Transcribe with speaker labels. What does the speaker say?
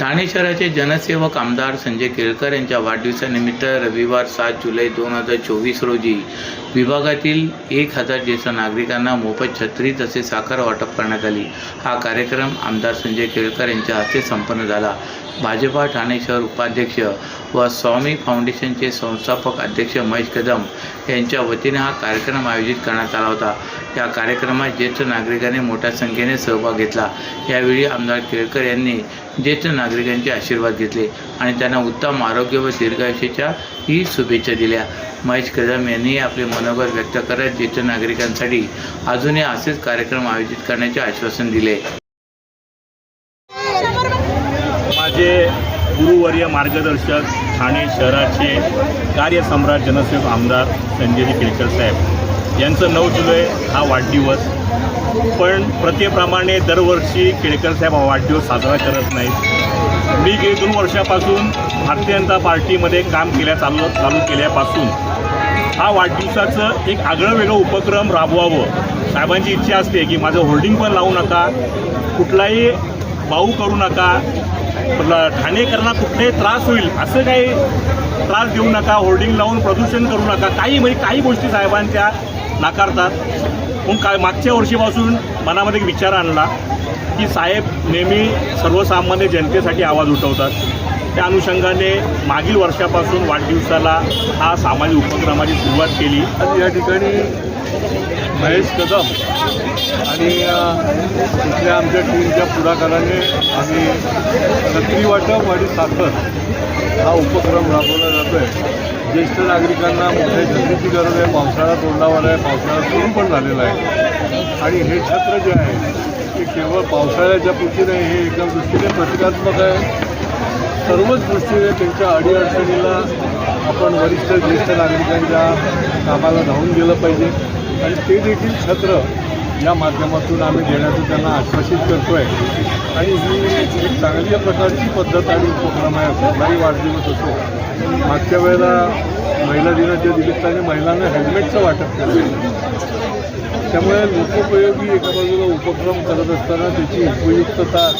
Speaker 1: ठाणे शहराचे जनसेवक आमदार संजय केळकर यांच्या वाढदिवसानिमित्त रविवार सात जुलै दोन हजार चोवीस रोजी विभागातील एक हजार ज्येष्ठ नागरिकांना मोफत छत्री तसेच साखर वाटप करण्यात आली. हा कार्यक्रम आमदार संजय केळकर यांच्या हस्ते संपन्न झाला. भाजपा ठाणे शहर उपाध्यक्ष व स्वामी फाउंडेशनचे संस्थापक अध्यक्ष महेश कदम यांच्या वतीने हा कार्यक्रम आयोजित करण्यात आला होता. या कार्यक्रमात ज्येष्ठ नागरिकांनी मोठ्या संख्येने सहभाग घेतला. यावेळी आमदार केळकर यांनी ज्येष्ठ नागरिकांचे आशीर्वाद घेतले आणि त्यांना उत्तम आरोग्य व दीर्घायुष्याच्या ही शुभेच्छा दिल्या. महेश कदम यांनी आपले मनोगत व्यक्त करत ज्येष्ठ नागरिकांसाठी अजूनही असेच कार्यक्रम आयोजित करण्याचे आश्वासन दिले.
Speaker 2: माझे गुरुवर्य मार्गदर्शक ठाणे शहराचे कार्यसम्राट जनसेवक आमदार संजयजी केळकर साहेब यांचं नऊ जुलै हा वाढदिवस पण प्रत्येप्रमाणे दरवर्षी केळकर साहेब हा वाढदिवस साजरा करत नाहीत. मी गेली दोन वर्षापासून भारतीय जनता पार्टीमध्ये काम केल्या चालू चालू केल्यापासून हा वाढदिवसाचं एक आगळं वेगळं उपक्रम राबवावं. साहेबांची इच्छा असते की माझं होल्डिंग पण लावू नका कुठलाही भाऊ करू नका ठाणेकरांना कुठलाही त्रास होईल असं काही त्रास देऊ नका होर्डिंग लावून प्रदूषण करू नका काही म्हणजे काही गोष्टी साहेबांच्या नाकारतात. म्हणून काय मागच्या वर्षीपासून मनामध्ये एक विचार आणला की साहेब नेहमी सर्वसामान्य जनतेसाठी आवाज उठवतात. त्या अनुषंगाने मागील वर्षापासून वाढदिवसाला हा सामाजिक उपक्रमाची सुरुवात केली.
Speaker 3: आज या ठिकाणी महेश कदम आणि इथल्या आमच्या टीमच्या पुढाकाराने आम्ही छत्री वाटप आणि साखर हा उपक्रम राबवला जातो आहे ज्येष्ठ नागरिकांना मोठ्या छत्रीची गरज आहे पावसाळा तोंडावर आहे पावसाळा सुरू पण झालेला आहे. आणि हे छत्र जे आहे ते केवळ पावसाळ्याच्या पुरती नाही हे एका दृष्टीने प्रतिकात्मक आहे. सर्वच दृष्टीने त्यांच्या अडीअडचणीला आपण वरिष्ठ ज्येष्ठ नागरिकांच्या कामाला धावून गेलं पाहिजे. आणि ते देखील छत्र या माध्यमातून आम्ही देण्याचं त्यांना आश्वासित करतो आहे आणि ही एक चांगल्या प्रकारची पद्धत आणि उपक्रम आहे. कुठलाही वाढदिवस असो मागच्या वेळेला महिला दिनाच्या निमित्ताने महिलांना हेल्मेटचं वाटप केलं त्यामुळे लोकोपयोगी एका बाजूला उपक्रम करत असताना त्याची उपयुक्तता